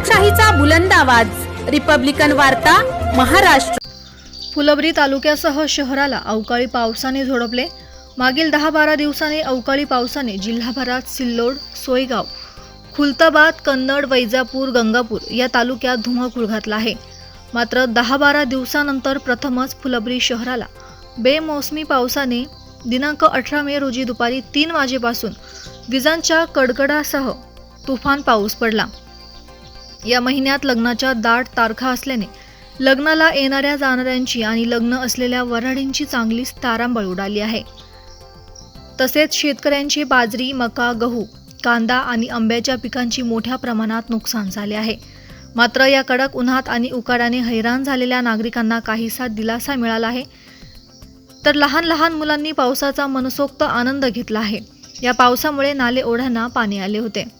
लोकशाहीचा बुलंद आवाज. रिपब्लिकन वार्ता महाराष्ट्र. फुलंब्री तालुक्यासह शहराला अवकाळी पावसाने झोडपले. मागील दहा बारा दिवसांनी अवकाळी पावसाने जिल्हाभरात सिल्लोड सोयगाव खुलताबाद कन्नड वैजापूर गंगापूर या तालुक्यात धुमाकूळ घातला आहे. मात्र दहा बारा दिवसानंतर प्रथमच फुलंब्री शहराला बेमोसमी पावसाने दिनांक अठरा मे रोजी दुपारी तीन वाजेपासून विजांच्या कडकडासह तुफान पाऊस पडला. या महिन्यात लग्नाच्या दाट तारखा असल्याने लग्नाला येणाऱ्या जाणाऱ्यांची आणि लग्न असलेल्या वऱ्हाडींची चांगलीच तारांबळ उडाली आहे. तसेच शेतकऱ्यांची बाजरी मका गहू कांदा आणि आंब्याच्या पिकांची मोठ्या प्रमाणात नुकसान झाले आहे. मात्र या कडक उन्हात आणि उकाड्याने हैराण झालेल्या नागरिकांना काहीसा दिलासा मिळाला आहे. तर लहान लहान मुलांनी पावसाचा मनसोक्त आनंद घेतला आहे. या पावसामुळे नाले ओढ्यांना पाणी आले होते.